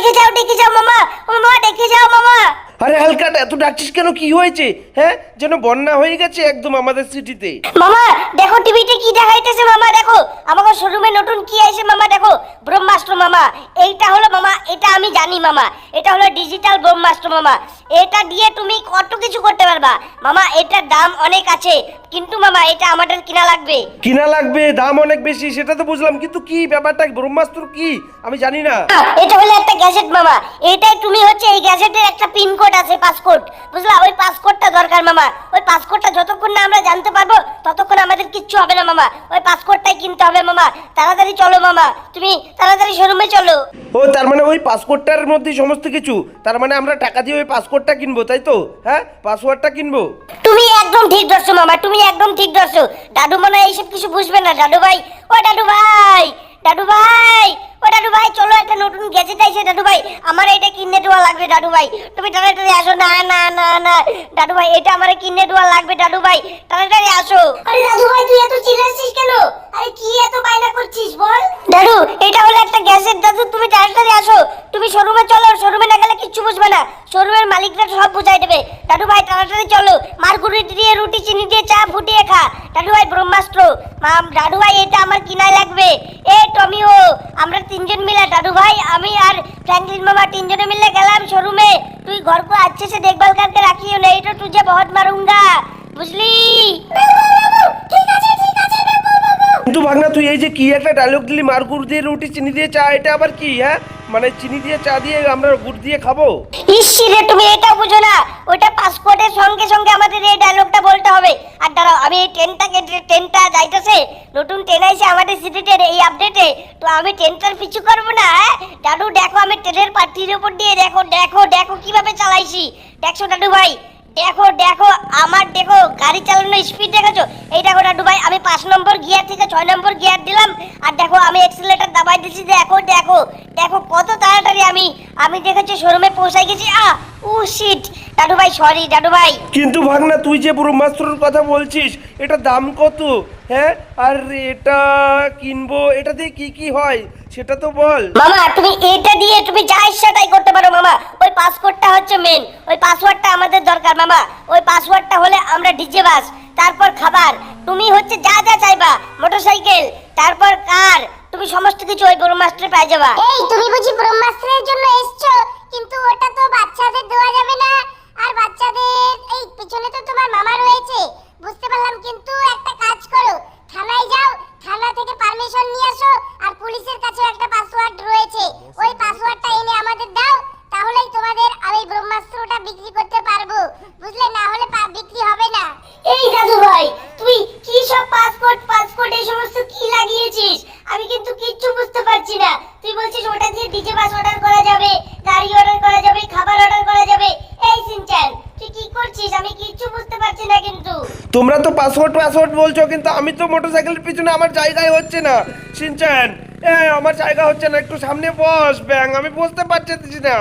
ডেকে যাও ডেকে যাও মামা। ও মামা ডেকে যাও মামা। আরে হালকাট এত ডাকছিস কেন? কি হয়েছে? হ্যাঁ? যেন বন্যা হয়ে গেছে একদম আমাদের সিটিতে। মামা দেখো টিভিতে কি দেখাইতেছে মামা দেখো। আমাকে শোরুমে নতুন কি আইছে মামা দেখো। ব্রহ্মাস্ত্র মামা। এইটা হলো মামা এটা আমি জানি মামা। এটা হলো ডিজিটাল ব্রহ্মাস্ত্র মামা। এটা দিয়ে তুমি কত কিছু করতে পারবা। মামা এটার দাম অনেক আছে। কিন্তু মামা এটা আমাদের কিনা লাগবে? কিনা লাগবে দাম অনেক বেশি সেটা তো বুঝলাম কিন্তু কি ব্যাপারটা ব্রহ্মাস্ত্র কি? আমি জানি না। এটা হলো একটা গ্যাজেট মামা। এটাই তুমি হচ্ছে এই গ্যাজেটের একটা পিন কোড আছে পাসকোড বুঝলা? ওই পাসকোডটা দরকার মামা। ওই পাসকোডটা যতক্ষণ না আমরা জানতে পারব ততক্ষণ আমাদের কিচ্ছু হবে না মামা। ওই পাসকোডটাই কিনতে হবে মামা। তাড়াতাড়ি চলো মামা। তুমি তাড়াতাড়ি শোরুমে চলো। ও তার মানে ওই পাসপোর্টটার মধ্যে সমস্ত কিছু? তার মানে আমরা টাকা দিয়ে ওই পাসপোর্টটা কিনবো তাই তো? হ্যাঁ? পাসওয়ার্ডটা কিনবো? তুমি একদম ঠিক ধরছো মামা, তুমি একদম ঠিক ধরছো। দাদু মনে হয় এইসব কিছু বুঝবে না। দাদু ভাই, ও দাদু ভাই দাদু ভাই, ও দাদু ভাই, চলো একটা নতুন গ্যাজেট আইছে। দাদু ভাই, আমার এটা কিনে দেওয়া লাগবে, দাদু ভাই। তুমি তাড়াতাড়ি আসো। না না না না। দাদু ভাই, এটা আমার কিনে দেওয়া লাগবে, দাদু ভাই। তাড়াতাড়ি আসো। আরে দাদু ভাই, তুই এত চিল্লাচ্ছিস কেন? আরে কি এত বায়না করছিস বল? দাদু এটা হলো একটা গ্যাসের দাদু তুমি তাড়াতাড়ি আসো। তুমি শোরুমে চলো শোরুমে না গেলে কিচ্ছু বুঝবে না। শোরুমের মালিকরা সব বুঝাই দেবে। দাদু ভাই তাড়াতাড়ি চলো। মার্গুরিট দিয়ে রুটি চিনি দিয়ে চা ফুটিয়ে খা। দাদু ভাই ব্রহ্মাস্ত্র। মাম দাদু ভাই এটা আমার কিনায় লাগবে। এ টমিও আমরা তিনজন মিলে দাদু ভাই আমি আর ফ্র্যাঙ্কলিন মামা তিনজনে মিলে গেলাম শোরুমে। তুই ঘর কো আচ্ছে সে দেখভাল করকে রাখিও না এটা যে বহুত মারুঙ্গা। বুঝলি? ঠিক আছে। কিন্তু ভাগনা, তুই এই যে কি একটা ডায়লগ দিলি, মার গুড় দিয়ে রুটি, চিনি দিয়ে চা, এটা আবার কি হ্যাঁ? মানে চিনি দিয়ে, চা দিয়ে আমরা গুড় দিয়ে খাব? ইসিরে তুমি এটা বুঝো না। ওটা পাসপোর্টের সঙ্গে সঙ্গে আমাদের এই ডায়লগটা বলতে হবে। আর দাঁড়াও, আমি এই ট্রেনটাকে ট্রেনটা যাইতেছে। নতুন ট্রেন আইছে আমাদের সিটিতে এই আপডেটে তো আমি ট্রেনটার পিছু করব না হ্যাঁ? দাদু, দেখো, আমি ট্রেনের পাটির উপর দিয়ে, দেখো দেখো দেখো কীভাবে চালাইছি। দেখছ, দাদু ভাই? দেখো দেখো, আমার দেখো, গাড়ি চালানোর স্পিড দেখেছ? এই দেখো ডাডু ভাই, আমি পাঁচ নম্বর গিয়ার থেকে ছয় নম্বর গিয়ার দিলাম। আর দেখো, আমি এক্সিলেটার দাবাই দিচ্ছি দেখো দেখো দেখো, কত তাড়াতাড়ি আমি আমি দেখেছি শোরুমে পৌঁছাই গেছি। আ, ও শিট দাদু ভাই সরি দাদু ভাই। কিন্তু ভাগনা, তুই যে পুরো মাস্টরের কথা বলছিস এটা দাম কত? হ্যাঁ আর এটা কিনবো এটা দিয়ে কি কি হয় সেটা তো বল। মামা তুমি এটা দিয়ে তুমি যা ইচ্ছা তাই করতে পারো মামা। ওই পাসপোর্টটা হচ্ছে মেন ওই পাসওয়ার্ডটা আমাদের দরকার মামা। ওই পাসওয়ার্ডটা হলে আমরা ডিজে বাস তারপর খাবার। তুমি হচ্ছে যা যা চাইবা মোটরসাইকেল তারপর কার তুমি সমস্ত কিছু ওই ব্রহ্মাস্ত্রে পেয়ে যাবা। এই তুমি বুঝি ব্রহ্মাস্ত্রের জন্য এসছো কিন্তু ওটা তো বাচ্চাদের দেওয়া যাবে না। আর বাচ্চাদের এই পিছনে তো তোমার মামা রয়েছে। বুঝতে পারলাম, কিন্তু একটা কাজ করো। থানায় যাও, থানা থেকে পারমিশন নিয়ে আসো আর পুলিশের কাছে একটা পাসওয়ার্ড রয়েছে। ওই পাসওয়ার্ডটা এনে আমাদের দাও, তাহলেই তোমাদের আমি ব্রহ্মাস্ত্রটা বিক্রি করতে পারব। বুঝলে, না হলে বিক্রি হবে না। এই দাদু ভাই, তুই কি সব পাসপোর্ট পাসপোর্ট এই সমস্ত কি লাগিয়েছিস? আমি কিন্তু কিচ্ছু বুঝতে পারছি না। তুই বলছিস ওটা দিয়ে ডিজে বাস তোমরা তো পাসওয়ার্ড পাসওয়ার্ড বলছো, কিন্তু আমি তো মোটরসাইকেলের পিছনে আমার জায়গায় হচ্ছে না। সিনচান এ আমার জায়গা হচ্ছে না, একটু সামনে বস, ব্যাং, আমি বসতে পারছি না।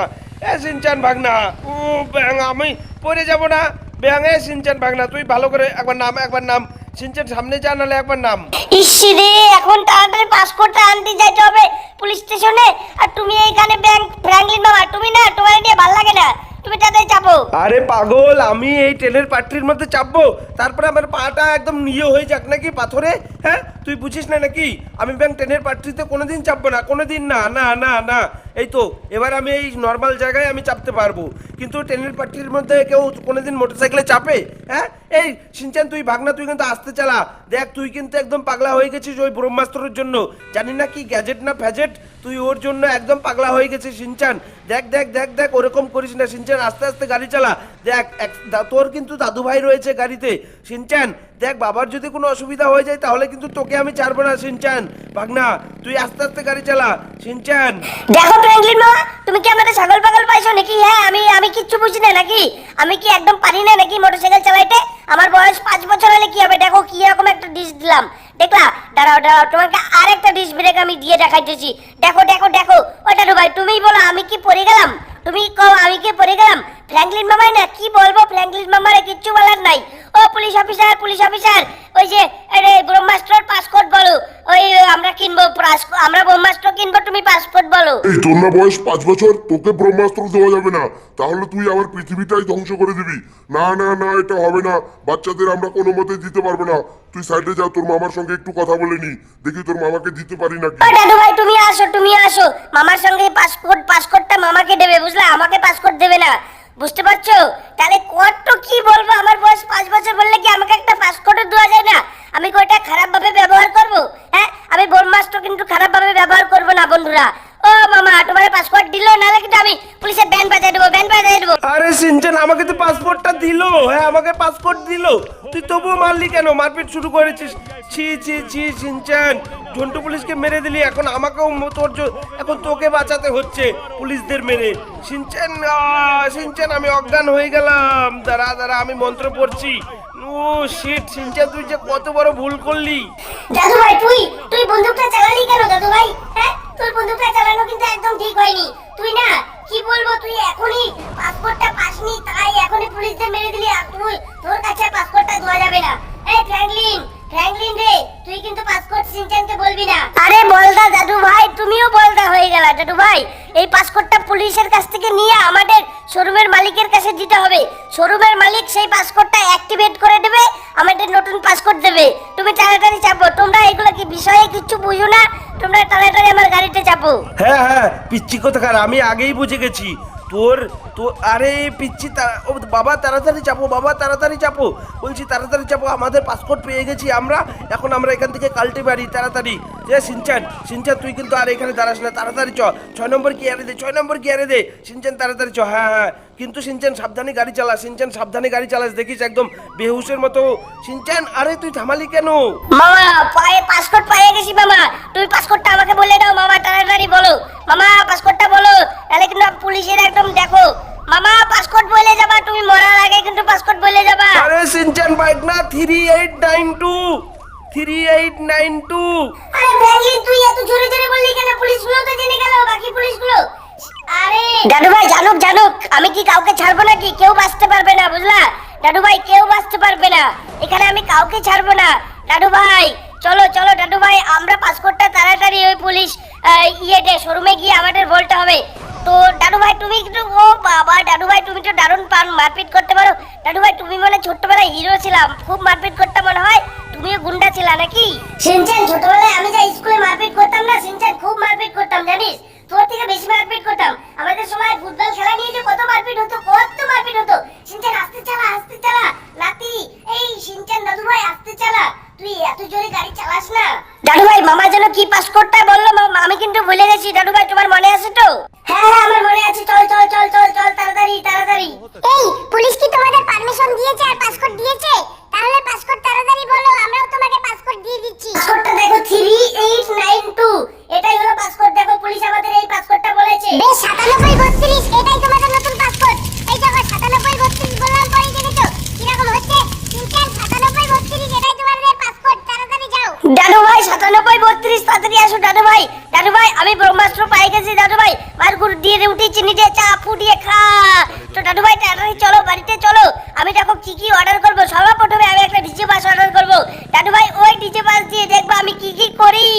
এ সিনচান ভাগনা ও ব্যাং, আমি পড়ে যাব না। ব্যাং এ সিনচান ভাগনা, তুই ভালো করে একবার নাম একবার নাম। সিনচান, সামনে যা, নাহলে একবার নাম। ইসি রে, এখন তাড়াতাড়ি পাসপোর্টটা আনতে যাইতে হবে। পুলিশ স্টেশনে, আর তুমি এইখানে ব্যাংক ফ্র্যাঙ্কলিন বাবা, তুমি না, তোমার নিয়ে ভালো লাগে না। তাড়াতাড়ি চাপো আরে পাগল, আমি এই ট্রেনের পাটরির মধ্যে চাপবো। তারপরে আমার পাটা একদম নিয়ে হয়ে যাক নাকি পাথরে? হ্যাঁ? তুই বুঝিস না নাকি? আমি ব্যাংক ট্রেনের পাট্রিতে কোনোদিন চাপবো না, কোনোদিন না না না না। এই তো, এবার আমি এই নর্মাল জায়গায় আমি চাপতে পারব। কিন্তু ট্রেনের পাট্রির মধ্যে কেউ কোনোদিন মোটরসাইকেলে চাপে? হ্যাঁ? এই, সিনচান, তুই ভাগনা তুই কিন্তু আসতে চালা। দেখ, তুই কিন্তু একদম পাগলা হয়ে গেছিস ওই ব্রহ্মাস্ত্রর জন্য। জানি না কি গ্যাজেট না ফ্যাজেট তুই ওর জন্য একদম পাগলা হয়ে গেছিস, সিনচান। দেখ দেখ দেখ দেখ, ওরকম করিস না, সিনচান, আস্তে আস্তে গাড়ি চালা। দেখ তোর কিন্তু দাদু ভাই রয়েছে গাড়িতে। সিনচান দেখ, বাবার যদি কোনো অসুবিধা হয়ে যায়, তাহলে কিন্তু তোকে আমি ছাড়বো না, সিনচান। ভাগনা, তুই আস্তে আস্তে গাড়ি চালা, সিনচান। দেখো ফ্র্যাঙ্কলিন মামা তুমি কি আমাদের ছাগল পাগল পাইছো নাকি? হ্যাঁ আমি আমি কিচ্ছু বুঝি না নাকি? আমি কি একদম পারি না নাকি মোটরসাইকেল চালাইতে? আমার বয়স পাঁচ বছর হলে কি হবে? দেখো, কি রকম একটা ডিশ দিলাম। দেখলা? দাঁড়াও দাঁড়াও, তোমাকে আরেকটা ডিশ ব্রেক আমি দিয়ে দেখাইতেছি। দেখো দেখো দেখো, ওটা ভাই তুমি বলো, আমি কি পড়ে গেলাম? তুমি কম আমি কি পড়ে গেলাম? ফ্র্যাঙ্কলিন মামাই না? কি বলব? ফ্র্যাঙ্কলিন মামারে কিচ্ছু বলার নাই। ও পুলিশ অফিসার পুলিশ অফিসার। ওই যে আরে ব্রহ্মাস্ত্রর পাসপোর্ট বলো। ওই আমরা কিনবো আমরা ব্রহ্মাস্ত্র কিনবো তুমি পাসপোর্ট বলো। এই তোর না বয়স পাঁচ বছর তোকে ব্রহ্মাস্ত্র দেওয়া যাবে না। তাহলে তুই আমার পৃথিবীটাই ধ্বংস করে দিবি। না না না এটা হবে না। বাচ্চাদের আমরা কোনো মতে দিতে পারব না। তুই সাইডে যা তোর মামার সঙ্গে একটু কথা বলে নি। দেখি তোর মামাকে দিতে পারি নাকি? দাদু ভাই তুমি আসো তুমি আসো। মামার সঙ্গে পাসপোর্ট পাসপোর্টটা মামাকে দেবে বুঝলা? আমাকে পাসপোর্ট দেবে না। বুঝতে পারছ তাহলে কত কি বলব আমার বয়স পাঁচ বছর বললে কি আমাকে একটা পাসপোর্টও দেওয়া যায় না আমি কি ওটা খারাপ ভাবে ব্যবহার করব হ্যাঁ আমি ব্রহ্মাস্ত্র কিন্তু খারাপ ভাবে ব্যবহার করব না বন্ধুরা? ও মামা পাসপোর্ট আমি পুলিশের ব্যান দেবো ব্যান দেবো। আরে আমাকে তো পাসপোর্টটা হ্যাঁ আমাকে পাসপোর্ট তুই তবুও মারলি কেন? মারপিট শুরু করেছিস। ছি ছি ছি ঝন্টু পুলিশকে মেরে দিলি। এখন আমাকেও তোর এখন তোকে বাঁচাতে হচ্ছে পুলিশদের মেরে। সিনচান সিনচান, আমি অজ্ঞান হয়ে গেলাম। দাঁড়া দাঁড়া, আমি মন্ত্র পড়ছি। ও শিট সিনচান তুই যে কত বড় ভুল করলি। দাদু ভাই তুই তুই বন্দুকটা চালালি কেন দাদু ভাই হ্যাঁ? তুই বন্দুকটা চালানো কিন্তু একদম ঠিক হয়নি। তুই না কি বলব তুই এখনই পাসপোর্টটা পাসনি তাই এখনই পুলিশদের মেরে দিলি আর তুই তোর কাছে পাসপোর্টটা দেওয়া যাবে না। এই ফ্র্যাঙ্কলিন ফ্র্যাঙ্কলিন রে তুই কিন্তু পাসপোর্ট সিনচানকে বলবি না। আরে বলদা দাদু ভাই তুমিও বলদা হয়ে গেলা দাদু ভাই এই পাসপোর্টটা পুলিশের কাছ থেকে নিয়ে আমাদের শোরুমের মালিকের কাছে দিতে হবে। শোরুমের মালিক সেই পাসপোর্টটা অ্যাক্টিভেট করে আমাদের নতুন পাসপোর্ট দেবে। তুমি তাড়াতাড়ি চাপো তোমরা এগুলো কি বিষয়ে কিছু বুঝো না? তোমরা তাড়াতাড়ি আমার গাড়িতে চাপো হ্যাঁ হ্যাঁ পিচ্ছি কোথাকার? আমি আগেই বুঝে গেছি। তোর, তো, আরে পিচ্ছি ও, বাবা, তাড়াতাড়ি চাপো বাবা, তাড়াতাড়ি চাপো বলছি, তাড়াতাড়ি চাপো আমাদের পাসপোর্ট পেয়ে গেছি আমরা। এখন আমরা এখান থেকে কালটে বাড়ি তাড়াতাড়ি। যে সিনচান সিনচান তুই কিন্তু আর এখানে দাঁড়াস না তাড়াতাড়ি চ। ছয় নম্বর গিয়ারে দে ছয় নম্বর গিয়ারে দে। সিনচান তাড়াতাড়ি চ হ্যাঁ হ্যাঁ কিন্তু সিনচান সাবধানে গাড়ি চালা সিনচান সাবধানে গাড়ি চালাস দেখিস একদম বেহুশের মতো। সিনচান আরে তুই থামালি কেন? মামা পায়ে পাসপোর্ট পেয়ে গেছি মামা। তুমি পাসপোর্টটা আমাকে বলে দাও মামা তাড়াতাড়ি বলো। মামা পাসপোর্টটা বলো। তাহলে কিন্তু পুলিশের একদম দেখো। মামা পাসপোর্ট বলে যাবা তুমি মরার আগে কিন্তু পাসপোর্ট বলে যাবা। আরে সিনচান বাইক না three eight nine two three eight nine two তুই এত জোরে জোরে বললি কেন? পুলিশগুলো তো জেনে গেল বাকি পুলিশগুলো আরে। দাদু ভাই জানুক জানুক আমি কি কাউকে ছাড়বো নাকি? কেউ বাঁচতে পারবে না বুঝলা? দাদু ভাই কেউ বাঁচতে পারবে না। এখানে আমি কাউকে ছাড়বো না। দাদু ভাই চলো চলো দাদু ভাই আমরা পাসপোর্টটা তাড়াতাড়ি ওই পুলিশ ইয়েতে শোরুমে গিয়ে আমাদের বলতে হবে। তো দাদু ভাই তুমি কিন্তু ও বাবা দাদু ভাই তুমি তো দারুণ পান মারপিট করতে পারো। দাদু ভাই তুমি মানে ছোট্টবেলায় হিরো ছিলাম। খুব মারপিট করতে মনে হয়। তুমিও নাকি? সিনচান, ছোটবেলায় আমি যা স্কুলে মারপিট করতাম না, সিনচান খুব মারপিট করতাম, জানিস? তোর থেকে বেশি মারপিট করতাম। আমাদের সময় ফুটবল খেলা নিয়ে যে কত মারপিট হতো, কত মারপিট হতো। সিনচান, আস্তে চালা আস্তে চালা। লাতি এই সিনচান দাদু ভাই আস্তে চালা। তুই এত জোরে গাড়ি চালাস না? দাদু ভাই মামা যেন কি পাসপোর্টটা বলল আমি কিন্তু ভুলে গেছি। দাদু ভাই তোমার মনে আছে তো? হ্যাঁ হ্যাঁ আমার মনে আছে। চল চল চল চল চল তাড়াতাড়ি তাড়াতাড়ি। এই পুলিশ কি তোমাদের পারমিশন দিয়েছে আর পাসপোর্ট দিয়েছে? তাহলে পাসপোর্ট তাড়াতাড়ি বলো আমরাও তোমাকে পাসপোর্ট দিয়ে দিচ্ছি। পাসপোর্টটা দেখো থ্রি এইট নাইন টু এটাই হলো পাসপোর্ট দেখো দিয়ে চা ফুটিয়ে খা। তো দাদু ভাই তাড়াতাড়ি চলো, বাড়িতে চলো। আমি দেখো কি কি অর্ডার করব। সবার প্রথমে আমি একটা ডিজে বাস অর্ডার করব। দাদু ভাই ওই ডিজে বাস দিয়ে দেখব আমি কি কি করি।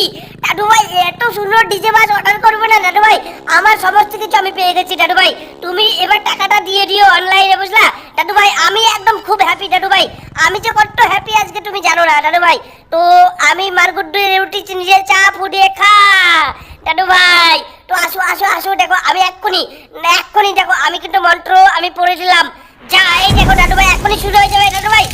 দাদু ভাই এত সুন্দর ডিজে বাস অর্ডার করব না দাদু ভাই আমার সমস্ত কিছু আমি পেয়ে গেছি দাদু ভাই তুমি এবার টাকাটা দিয়ে দিও অনলাইনে বুঝলা? দাদু ভাই আমি একদম খুব হ্যাপি দাদু ভাই আমি যে কত হ্যাপি আজকে তুমি জানো না দাদু ভাই তো আমি মারগুড্ডু রুটি দিয়ে চা ফুটিয়ে খা। দাদু ভাই তো আসো আসো আসো, দেখো, আমি এক্ষুনি এক্ষুনি দেখো, আমি কিন্তু মন্ত্র আমি পড়ে দিলাম। যা, এই দেখো দাদু ভাই এক্ষুনি শুরু হয়ে যাবে দাদু ভাই